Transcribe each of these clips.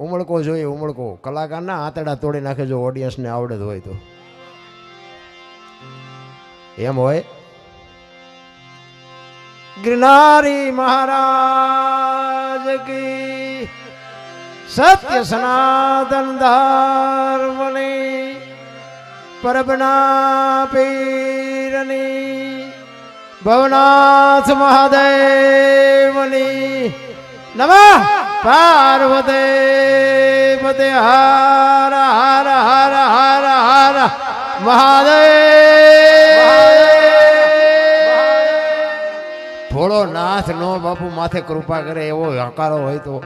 ઉમળકો જોઈએ, ઉમળકો. કલાકારના આંતડા તોડી નાખે જો ઓડિયન્સને આવડત હોય તો. એમ હોય? ગિરનારી મહારાજ કી સત્ય સનાતન ધર્મની પરબના પીરની ભવનાથ મહાદેવની નમઃ! પાર્વતી, પતે હાર હાર હાર હાર હાર, મહાદેવ. ભોળો નાથ નો બાપુ માથે કૃપા કરે એવો હકારો હોય તો.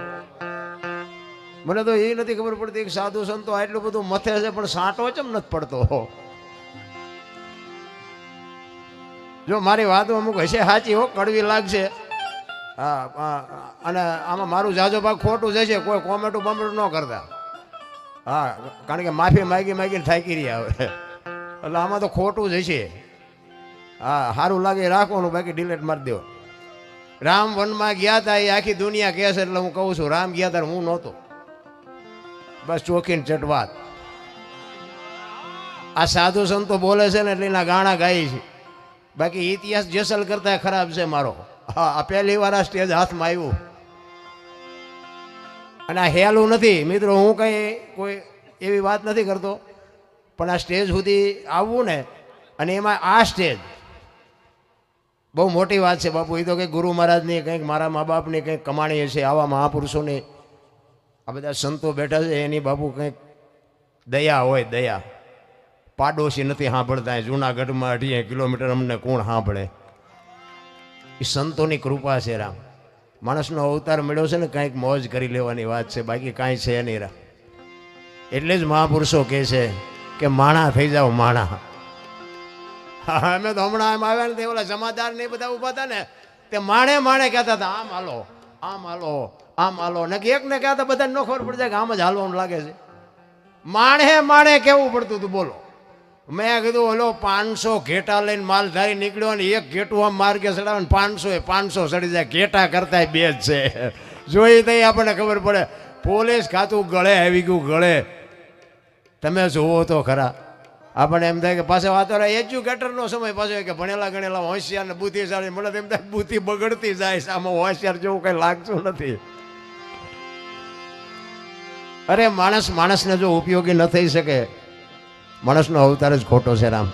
મને તો એ નથી ખબર પડતી કે સાધુ સંતો આટલું બધું મથે છે, પણ સાંટો ચમ નથી પડતો? જો મારી વાતો અમુક હશે સાચી હો, કડવી લાગશે. હા અને આમાં મારું જાજો ભાગ ખોટું જશે, કોઈ કોમેન્ટું બમેટું ન કરતા. હા, કારણ કે માફી માગી માગીને થાકી રહ્યા હવે. એટલે આમાં તો ખોટું જ હશે. હા સારું લાગે રાખવાનું, બાકી ડિલેટ મારી દો રામ વનમાં ગયા હતા એ આખી દુનિયા કહે છે, એટલે હું કહું છું, રામ ગયા ત્યારે હું નહોતો. બસ ચોખીને ચટવાત આ સાધુ સંતો બોલે છે ને, એટલે એના ગાણા ગાય છે. બાકી ઇતિહાસ જેસલ કરતા ખરાબ છે મારો. હા પહેલી વાર આ સ્ટેજ હાથમાં આવ્યું. અને આ હેલું નથી. મિત્રો, હું કંઈ કોઈ એવી વાત નથી કરતો. પણ આ સ્ટેજ સુધી આવવું ને, અને એમાં આ સ્ટેજ બહુ મોટી વાત છે, બાપુ. એ તો કંઈક ગુરુ મહારાજની, કંઈક મારા મા બાપની કંઈક કમાણી હશે આવા મહાપુરુષોની. આ બધા સંતો બેઠા છે, એની બાપુ કંઈક દયા હોય, દયા. પાડોશી નથી સાંભળતા, જૂનાગઢમાં અઢીએ કિલોમીટર અમને કોણ સાંભળે? એ સંતોની કૃપા છે, રામ. માણસનો અવતાર મળ્યો છે ને, કાંઈક મોજ કરી લેવાની વાત છે, બાકી કાંઈ છે નહીં, રામ. એટલે જ મહાપુરુષો કહે છે કે માણા થઈ જાઓ, માણા. અમે તો હમણાં એમ આવ્યા ને ઓલા જમાદાર ને બધા ઊભા હતા ને, તે માણે માણે કહેતા હતા, આમ હાલો આમ હાલો આમ હાલો. ને એક ને કહેતા, બધાને ન ખબર પડી, જાય કે આમ જ હાલવાનું લાગે છે. માણે માણે કેવું પડતું હતું, બોલો. મેં કીધું, ઓલો પાંચસો ઘેટા લઈને માલધારી નીકળ્યો ને એક ઘેટું આમ માર્ગે ચડાવે પાંચસો એ પાંચસો ચડી જાય. ઘેટા કરતા બે જ છે. જોઈ તો આપણને ખબર પડે, પોલીસ ખાતું ગળે, આવી ગયું ગળે. તમે જુઓ તો ખરા. આપણને એમ થાય કે પાસે વાતો એજ્યુકેટરનો સમય પાછો કે ભણેલા ગણેલા હોશિયાર ને બુદ્ધિશાળી તો એમ થાય બુદ્ધિ બગડતી જાય આમાં હોશિયાર જેવું કંઈ લાગતું નથી. અરે માણસ માણસને જો ઉપયોગી ન થઈ શકે માણસનો અવતાર જ ખોટો છે, રામ.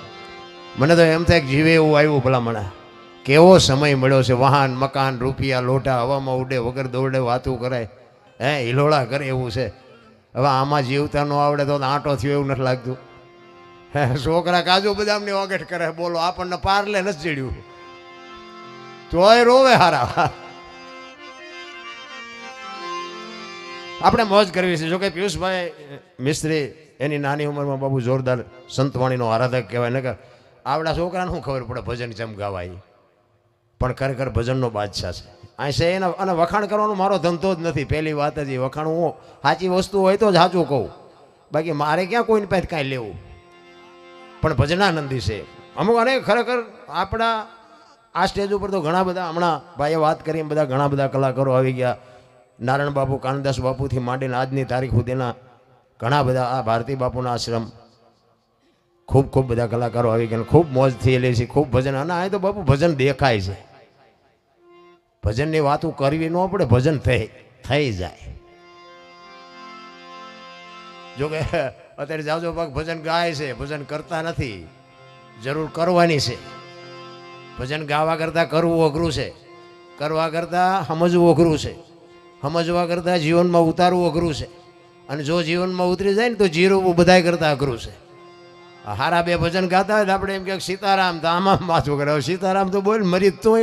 મને તો એમ થાય જીવે એવું આવ્યું ભલા મને કેવો સમય મળ્યો છે, વાહન, મકાન, રૂપિયા, લોટા, હવામાં ઉડે, વગર દોડે વાતું કરાય. હે, હિલોળા કરે એવું છે. હવે આમાં જીવતા ન આવડે તો આંટો થયો એવું નથી લાગતું. હે, છોકરા કાજુ બદામની ઓગટ કરે, બોલો, આપણને પારલે નથી ચડ્યું. તોય રોવે હારા. આપણે મોજ કરવી છે. જોકે પિયુષભાઈ, મિસ્ત્રી એની નાની ઉંમરમાં બાબુ જોરદાર સંતવાણીનો આરાધક કહેવાય. ને કે આવડા છોકરાને શું ખબર પડે ભજન ચમ ગાવાય. પણ ખરેખર ભજનનો બાદશાહ છે. આ છે એના અને વખાણ કરવાનો મારો ધંધો જ નથી. પહેલી વાત જ એ, વખાણ હું સાચી વસ્તુ હોય તો જ સાચું કહું. બાકી મારે ક્યાં કોઈની પાસે કાંઈ લેવું? પણ ભજનાનંદી છે. અમુક અને ખરેખર આપણા આ સ્ટેજ ઉપર તો ઘણા બધા હમણાં ભાઈએ વાત કરી બધા ઘણા બધા કલાકારો આવી ગયા. નારાયણ બાપુ કાનદાસ બાપુથી માંડીને આજની તારીખ સુધીના ઘણા બધા આ ભારતી બાપુના આશ્રમ ખૂબ ખૂબ બધા કલાકારો આવી ગયા ખૂબ મોજ થયેલી છે, ખૂબ ભજન. અને આ તો બાપુ ભજન દેખાય છે. ભજનની વાતો કરવી ન પડે, ભજન થઈ થઈ જાય. જો કે, અત્યારે જાજો ભાગ ભજન ગાય છે, ભજન કરતા નથી. જરૂર કરવાની છે. ભજન ગાવા કરતાં કરવું અઘરું છે. કરવા કરતાં સમજવું અઘરું છે. સમજવા કરતાં જીવનમાં ઉતારવું અઘરું છે. અને જો જીવનમાં ઉતરી જાય ને તો જીરું બધાય કરતાં અઘરું છે. હારા બે ભજન ગાતા હોય તો આપણે એમ કે સીતારામ તો આમાં માથું કરે સીતારામ તો બોલ, મરી તો